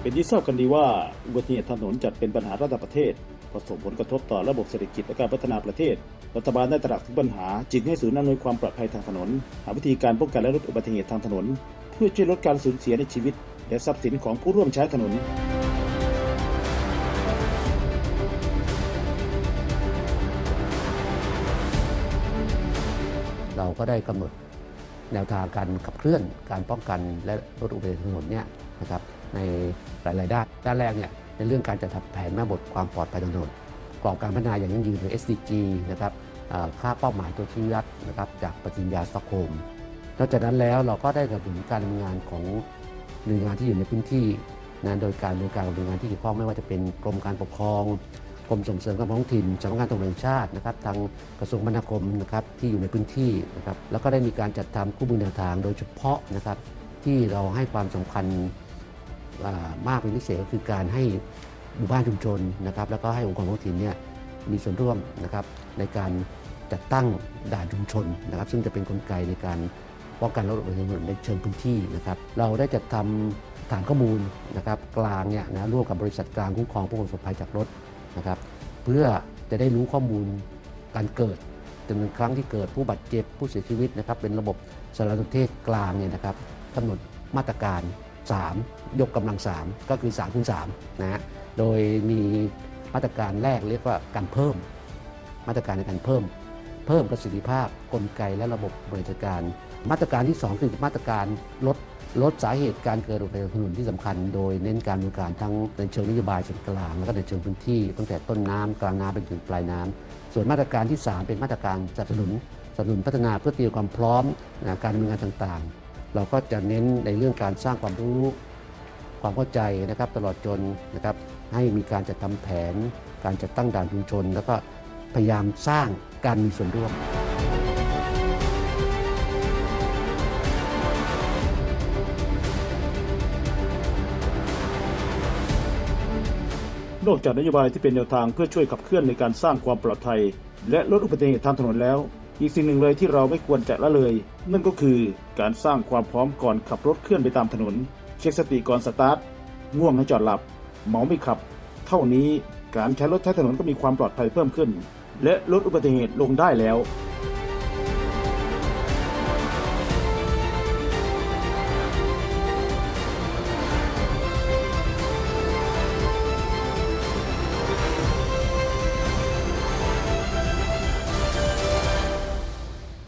เป็นที่ทราบกันดีว่าอุบัติเหตุถนนจัดเป็นปัญหาระดับประเทศประสบผลกระทบต่อระบบเศรษฐกิจและการพัฒนาประเทศ รัฐบาลได้ตระหนักถึงปัญหา จึงให้ศูนย์อำนวยความปลอดภัยทางถนน หาวิธีการป้องกันและลดอุบัติเหตุทางถนน เพื่อช่วยลดการสูญเสียในชีวิต และทรัพย์สินของผู้ร่วมใช้ถนนเราก็ได้กำหนดแนวทางการขับเคลื่อนการป้องกันและลดอุบัติเหตุทางถนนเนี่ยนะครับ ในหลาย ๆ ด้าน ด้านแรกเนี่ยในเรื่องการจัดทำแผนแม่บทความปลอดภัยทางถนนกรอบการพัฒนาอย่างยั่งยืนหรือ SDG นะครับค่าเป้าหมายตัวชี้วัดนะครับจากปฏิญญาสตอกโฮมนอกจากนั้นแล้วเราก็ได้สนับสนุนการดำงานของหน่วยงานที่อยู่ในพื้นที่นะโดยการบริการหน่วยงานที่เกี่ยวข้องไม่ว่าจะเป็นกรมการปกครองกรมส่งเสริมการท้องถิ่นสำนักงานตำรวจแห่งชาตินะครับทางกระทรวงคมนาคมนะครับที่อยู่ในพื้นที่นะครับแล้วก็ได้มีการจัดทำคู่มือแนวทางโดยเฉพาะนะครับที่เราให้ความสำคัญ มากเป็นพิเศษก็คือการให้หมู่บ้านชุมชนนะครับแล้วก็ให้องค์กรท้องถิ่นเนี่ยมีส่วนร่วมนะครับในการจัดตั้งด่านชุมชนนะครับ ซึ่งจะเป็นกลไกในการป้องกันลดอุบัติเหตุในเชิงพื้นที่นะครับ เราได้จัดทำฐานข้อมูลนะครับกลางเนี่ยนะร่วมกับบริษัทกลางคุ้มครองผู้ประสบภัยจากรถนะครับ เพื่อจะได้รู้ข้อมูลการเกิดจำนวนครั้งที่เกิดผู้บาดเจ็บผู้เสียชีวิตนะครับ เป็นระบบสารสนเทศกลางเนี่ยนะครับกำหนดมาตรการ 3 ยกกำลัง 3 ก็คือ3คูณ3นะฮะโดยมีมาตรการแรกเรียกว่าการเพิ่ม มาตรการในการเพิ่ม เพิ่มประสิทธิภาพกลไกและระบบบริการ มาตรการที่ 2 คือมาตรการลดลดสาเหตุการเกิดอุบัติเหตุถนนที่สำคัญ โดยเน้นการบริการทั้งในเชิงนโยบายส่วนกลางแล้วก็ในเชิงพื้นที่ ตั้งแต่ต้นน้ำกลางน้ำไปถึงปลายน้ำส่วนมาตรการที่ 3 เป็นมาตรการสนับสนุนสนับสนุนพัฒนาเพื่อเตรียมความพร้อมการดำเนินงานต่างๆ เราก็จะเน้นในเรื่องการสร้างความรู้ความเข้าใจนะครับตลอดจนนะครับให้มีการจัดทำแผน การจัดตั้งด่านชุมชน แล้วก็พยายามสร้างการมีส่วนร่วม นอกจากนโยบายที่เป็นแนวทางเพื่อช่วยขับเคลื่อนในการสร้างความปลอดภัย และลดอุบัติเหตุทางถนนแล้ว อีกสิ่งหนึ่งเลยที่เราไม่ควรจะละเลย นั่นก็คือการสร้างความพร้อมก่อนขับรถเคลื่อนไปตามถนน เช็คสติก่อนสตาร์ทง่วงให้จอดหลับ เมาไม่ขับ เท่านี้การใช้รถใช้ถนนก็มีความปลอดภัยเพิ่มขึ้น และลดอุบัติเหตุลงได้แล้ว